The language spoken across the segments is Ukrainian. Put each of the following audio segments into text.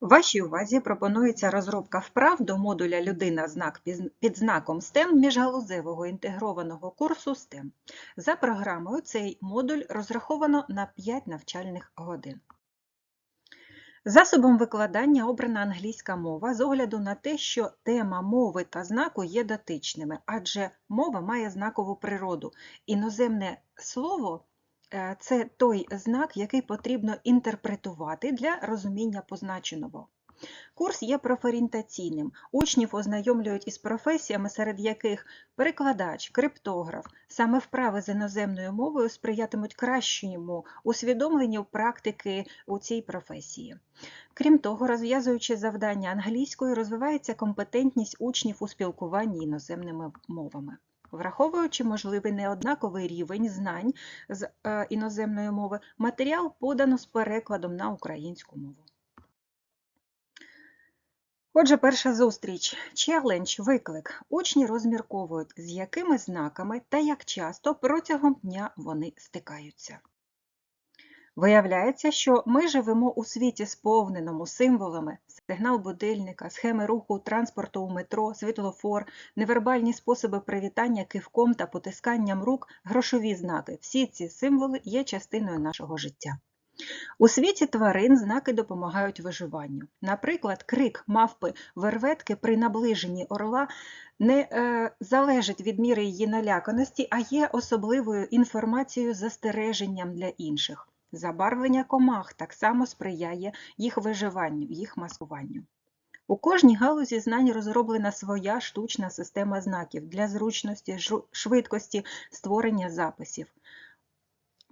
Вашій увазі пропонується розробка вправ до модуля «Людина знак під знаком STEM міжгалузевого інтегрованого курсу STEM. За програмою цей модуль розраховано на 5 навчальних годин. Засобом викладання обрана англійська мова з огляду на те, що тема мови та знаку є дотичними, адже мова має знакову природу. Іноземне слово це той знак, який потрібно інтерпретувати для розуміння позначеного. Курс є профорієнтаційним. Учнів ознайомлюють із професіями, серед яких перекладач, криптограф. Саме вправи з іноземною мовою сприятимуть кращому усвідомленню практики у цій професії. Крім того, розв'язуючи завдання англійською, розвивається компетентність учнів у спілкуванні іноземними мовами. Враховуючи можливий неоднаковий рівень знань з е, іноземної мови, матеріал подано з перекладом на українську мову. Отже, перша зустріч. Челендж, виклик. Учні розмірковують, з якими знаками та як часто протягом дня вони стикаються. Виявляється, що ми живемо у світі, сповненому символами, сигнал будильника, схеми руху транспорту у метро, світлофор, невербальні способи привітання кивком та потисканням рук, грошові знаки. Всі ці символи є частиною нашого життя. У світі тварин знаки допомагають виживанню. Наприклад, крик мавпи верветки при наближенні орла не е, залежить від міри її наляканості, а є особливою інформацією застереженням для інших. Забарвлення комах так само сприяє їх виживанню, їх маскуванню. У кожній галузі знань розроблена своя штучна система знаків для зручності, швидкості створення записів.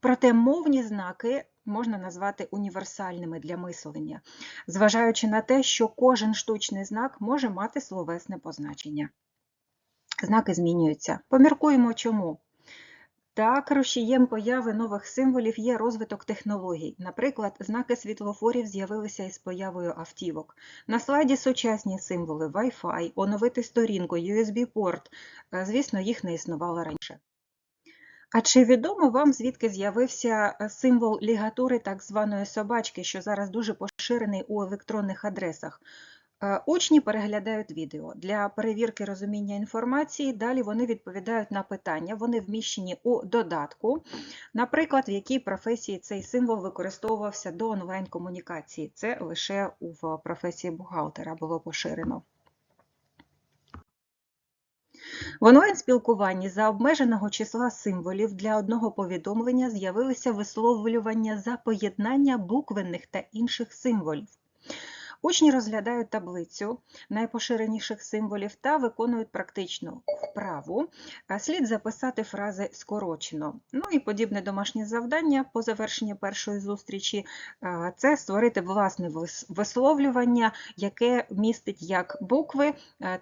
Проте мовні знаки можна назвати універсальними для мислення, зважаючи на те, що кожен штучний знак може мати словесне позначення. Знаки змінюються. Поміркуємо чому. Так, рушієм появи нових символів є розвиток технологій. Наприклад, знаки світлофорів з'явилися із появою автівок. На слайді сучасні символи Wi-Fi, оновити сторінку, USB-порт. Е, Звісно, їх не існувало раніше. А чи відомо вам, звідки з'явився е, символ лігатури так званої собачки, що зараз дуже поширений у електронних адресах? Е, Учні переглядають відео. Для перевірки розуміння інформації далі вони відповідають на питання, вони вміщені у додатку, наприклад, в якій професії цей символ використовувався до онлайн-комунікації. Це лише в професії бухгалтера було поширено. В онлайн-спілкуванні за обмеженого числа символів для одного повідомлення з'явилися висловлювання за поєднання буквенних та інших символів. Учні розглядають таблицю найпоширеніших символів та виконують практичну вправу. Слід записати фрази скорочено. Ну і подібне домашнє завдання по завершенні першої зустрічі це створити власне вис- висловлювання, яке містить як букви,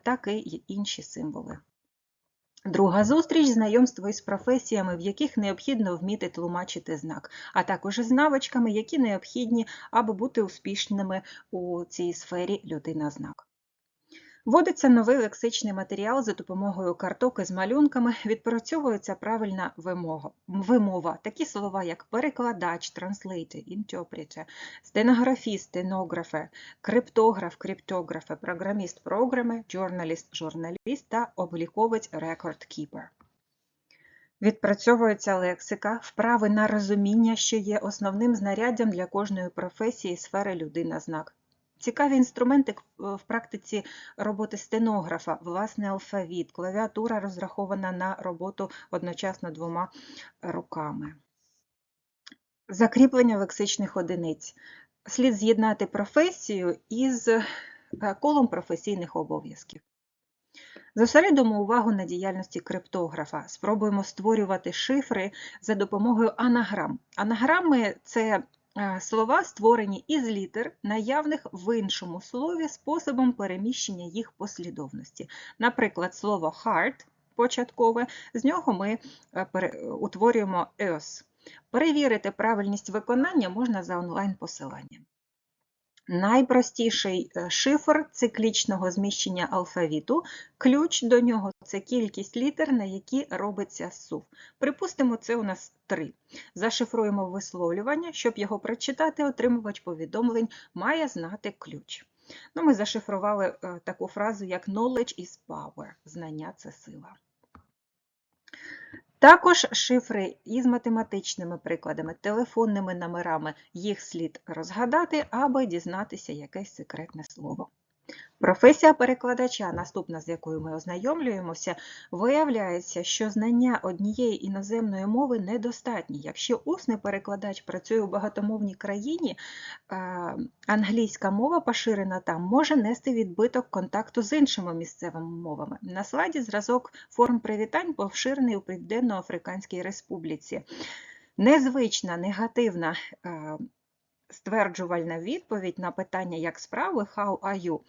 так і інші символи. Друга зустріч знайомство із професіями, в яких необхідно вміти тлумачити знак, а також з навичками, які необхідні, аби бути успішними у цій сфері людина-знак. Вводиться новий лексичний матеріал за допомогою карток із малюнками, відпрацьовується правильна вимога, вимова, такі слова, як перекладач, translator, interpreter, стенографіст, стенографе, криптограф, криптографе, програміст, програми, журналіст, журналіст та обліковець, keeper. Відпрацьовується лексика, вправи на розуміння, що є основним знаряддям для кожної професії сфери людина-знак. Цікаві інструменти в практиці роботи стенографа, власний алфавіт, клавіатура розрахована на роботу одночасно двома руками. Закріплення лексичних одиниць. Слід з'єднати професію із е, колом професійних обов'язків. Зосередимо увагу на діяльності криптографа. Спробуємо створювати шифри за допомогою анаграм. Анаграми це е, слова, створені із літер, наявних в іншому слові способом переміщення їх послідовності. Наприклад, слово hard початкове, з нього ми е, пере- утворюємо EOS. Перевірити правильність виконання можна за онлайн-посиланням. Найпростіший е, шифр циклічного зміщення алфавіту. Ключ до нього це кількість літер, на які робиться сув. Припустимо, це у нас три. Зашифруємо висловлювання, щоб його прочитати, отримувач повідомлень має знати ключ. Ну, Ми зашифрували е, таку фразу, як knowledge is power. Знання це сила. Також шифри із математичними прикладами, телефонними номерами їх слід розгадати, аби дізнатися якесь секретне слово. Професія перекладача, наступна з якою ми ознайомлюємося, виявляється, що знання однієї іноземної мови недостатні. Якщо усний перекладач працює у багатомовній країні, англійська мова поширена там може нести відбиток контакту з іншими місцевими мовами. На слайді зразок форм привітань поширений у Південно-Африканській Республіці. Незвична, негативна стверджувальна відповідь на питання як справи «How are you?»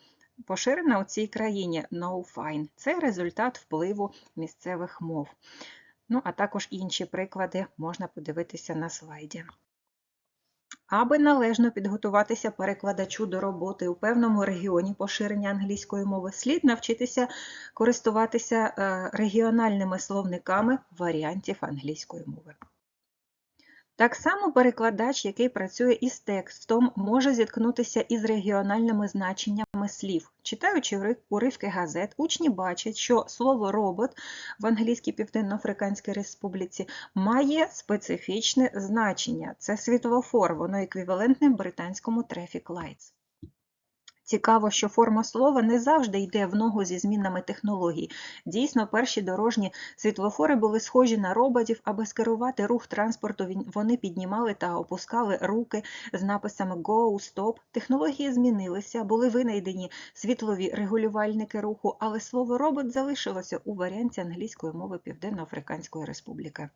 поширена у цій країні no fine. Це результат впливу місцевих мов. Ну, а також інші приклади можна подивитися на слайді. Аби належно підготуватися перекладачу до роботи у певному регіоні поширення англійської мови, слід навчитися користуватися е, регіональними словниками варіантів англійської мови. Так само перекладач, який працює із текстом, може зіткнутися із регіональними значеннями слів. Читаючи уривки газет, учні бачать, що слово робот в англійській Південно-Африканській Республіці має специфічне значення. Це світлофор, воно еквівалентне британському traffic lights. Цікаво, що форма слова не завжди йде в ногу зі змінами технологій. Дійсно, перші дорожні світлофори були схожі на роботів, аби скерувати рух транспорту, вони піднімали та опускали руки з написами Go, Stop. Технології змінилися, були винайдені світлові регулювальники руху, але слово робот залишилося у варіанті англійської мови Південно-Африканської Республіки.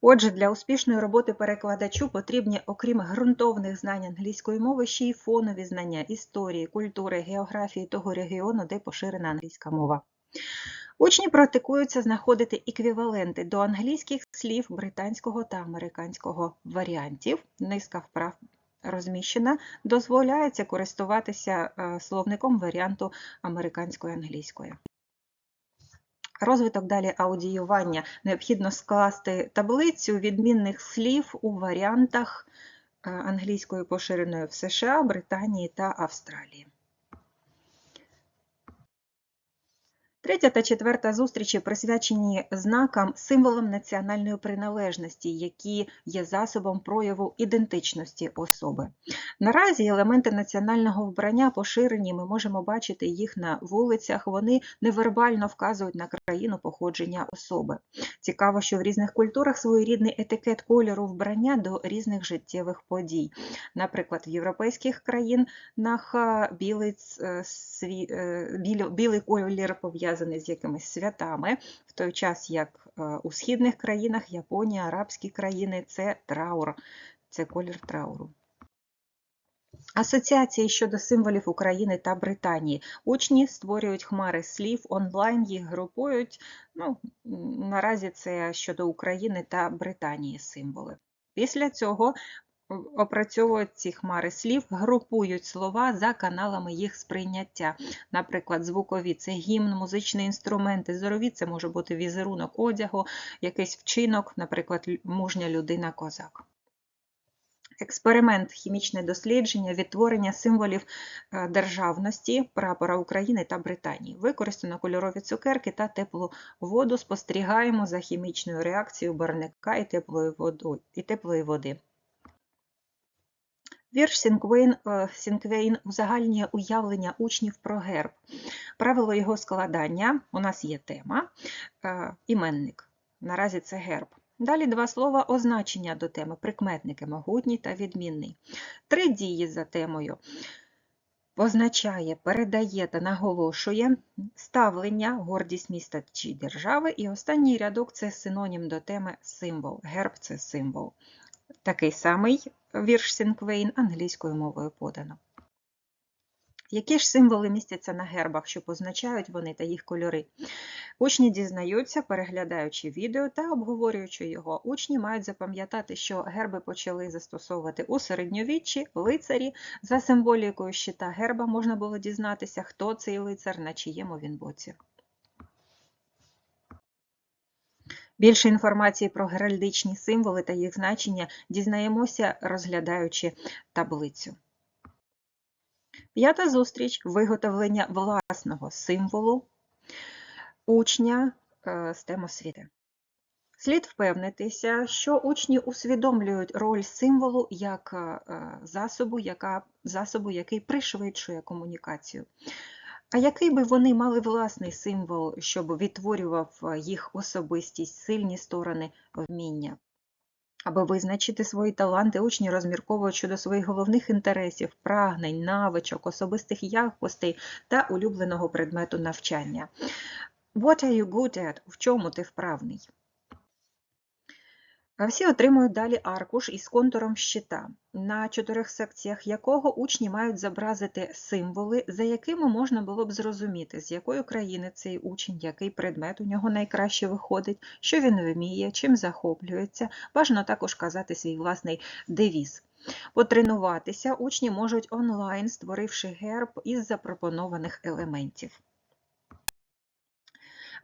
Отже, для успішної роботи перекладачу потрібні, окрім ґрунтовних знань англійської мови, ще й фонові знання історії, культури, географії того регіону, де поширена англійська мова. Учні практикуються знаходити еквіваленти до англійських слів британського та американського варіантів. Низка вправ розміщена, дозволяється користуватися е, словником варіанту американської англійської. Розвиток далі аудіювання. Необхідно скласти таблицю відмінних слів у варіантах е, англійської поширеної в США, Британії та Австралії. Третя та четверта зустрічі присвячені знакам, символам національної приналежності, які є засобом прояву ідентичності особи. Наразі елементи національного вбрання поширені, ми можемо бачити їх на вулицях, вони невербально вказують на країну походження особи. Цікаво, що в різних культурах своєрідний етикет кольору вбрання до різних життєвих подій. Наприклад, в європейських країнах білий, білий колір пов'язаний пов'язаний з якимись святами, в той час як е, у східних країнах, Японія, арабські країни це траур, це колір трауру. Асоціації щодо символів України та Британії. Учні створюють хмари слів, онлайн їх групують. Ну, Наразі це щодо України та Британії символи. Після цього опрацьовують ці хмари слів, групують слова за каналами їх сприйняття. Наприклад, звукові це гімн, музичні інструменти, зорові це може бути візерунок одягу, якийсь вчинок, наприклад, мужня людина-козак. Експеримент, хімічне дослідження, відтворення символів е, державності, прапора України та Британії. Використано кольорові цукерки та теплу воду. Спостерігаємо за хімічною реакцією барника і теплої води. Вірш Сінквейн, е, Сінквейн узагальнює уявлення учнів про герб. Правило його складання у нас є тема, е, іменник. Наразі це герб. Далі два слова означення до теми, прикметники могутній та відмінний. Три дії за темою. Позначає, передає та наголошує ставлення, гордість міста чи держави. І останній рядок це синонім до теми символ. Герб це символ. Такий самий вірш Сінквейн англійською мовою подано. Які ж символи містяться на гербах, що позначають вони та їх кольори? Учні дізнаються, переглядаючи відео та обговорюючи його. Учні мають запам'ятати, що герби почали застосовувати у середньовіччі, лицарі. За символікою щита герба можна було дізнатися, хто цей лицар, на чиєму він боці. Більше інформації про геральдичні символи та їх значення дізнаємося, розглядаючи таблицю. П'ята зустріч виготовлення власного символу учня е, з тем освіти. Слід впевнитися, що учні усвідомлюють роль символу як е, засобу, яка, засобу, який пришвидшує комунікацію. А який би вони мали власний символ, щоб відтворював е, їх особистість, сильні сторони вміння? Аби визначити свої таланти, учні розмірковують щодо своїх головних інтересів, прагнень, навичок, особистих якостей та улюбленого предмету навчання. What are you good at? В чому ти вправний? Всі отримують далі аркуш із контуром щита, на чотирьох секціях якого учні мають зобразити символи, за якими можна було б зрозуміти, з якої країни цей учень, який предмет у нього найкраще виходить, що він вміє, чим захоплюється. Бажано також казати свій власний девіз. Потренуватися учні можуть онлайн, створивши герб із запропонованих елементів.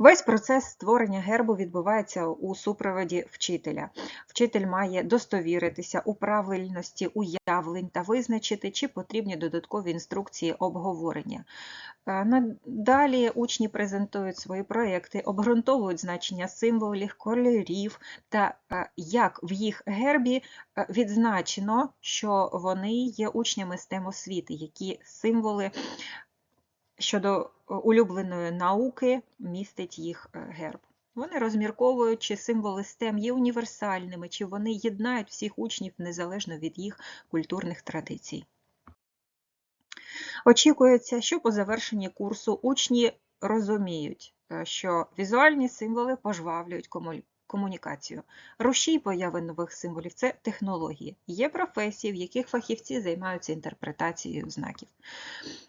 Весь процес створення гербу відбувається у супроводі вчителя. Вчитель має достовіритися у правильності уявлень та визначити, чи потрібні додаткові інструкції обговорення. Е, Далі учні презентують свої проекти, обґрунтовують значення символів, кольорів та е, як в їх гербі е, відзначено, що вони є учнями STEM освіти, які символи щодо улюбленої науки містить їх герб. Вони розмірковують, чи символи STEM є універсальними, чи вони єднають всіх учнів незалежно від їх культурних традицій. Очікується, що по завершенні курсу учні розуміють, що візуальні символи пожвавлюють комунікацію. Рушій появи нових символів це технології. Є професії, в яких фахівці займаються інтерпретацією знаків.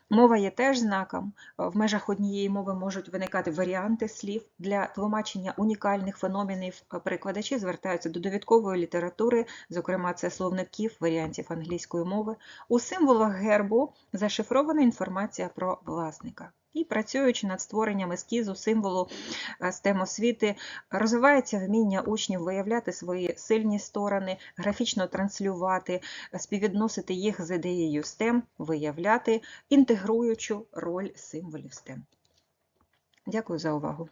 Мова є теж знаком. В межах однієї мови можуть виникати варіанти слів. Для тлумачення унікальних феноменів перекладачі звертаються до довідкової літератури, зокрема, це словників, варіантів англійської мови. У символах гербу зашифрована інформація про власника. І працюючи над створенням ескізу, символу STEM освіти, розвивається вміння учнів виявляти свої сильні сторони, графічно транслювати, співвідносити їх з ідеєю STEM, виявляти інтегруючу роль символів STEM. Дякую за увагу.